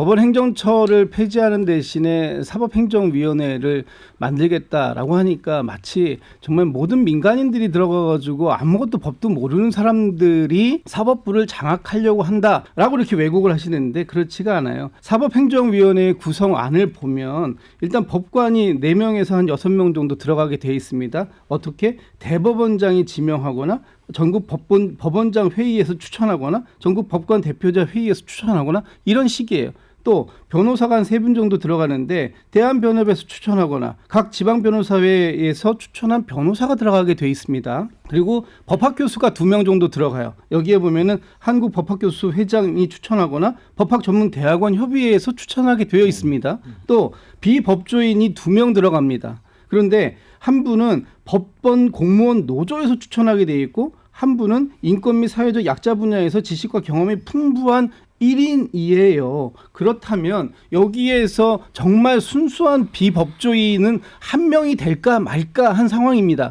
법원 행정처를 폐지하는 대신에 사법행정위원회를 만들겠다라고 하니까 마치 정말 모든 민간인들이 들어가가지고 아무것도 법도 모르는 사람들이 사법부를 장악하려고 한다라고 이렇게 왜곡을 하시는데 그렇지가 않아요. 사법행정위원회의 구성안을 보면 일단 법관이 4명에서 한 6명 정도 들어가게 돼 있습니다. 어떻게? 대법원장이 지명하거나 전국 법원, 법원장 회의에서 추천하거나 전국 법관 대표자 회의에서 추천하거나 이런 식이에요. 또 변호사가 한 세 분 정도 들어가는데 대한변협에서 추천하거나 각 지방 변호사회에서 추천한 변호사가 들어가게 돼 있습니다. 그리고 법학 교수가 두 명 정도 들어가요. 여기에 보면은 한국 법학 교수 회장이 추천하거나 법학 전문 대학원 협의회에서 추천하게 되어 있습니다. 또 비법조인이 두 명 들어갑니다. 그런데 한 분은 법원 공무원 노조에서 추천하게 돼 있고 한 분은 인권 및 사회적 약자 분야에서 지식과 경험이 풍부한 1인이에요. 그렇다면 여기에서 정말 순수한 비법조인은 한 명이 될까 말까 한 상황입니다.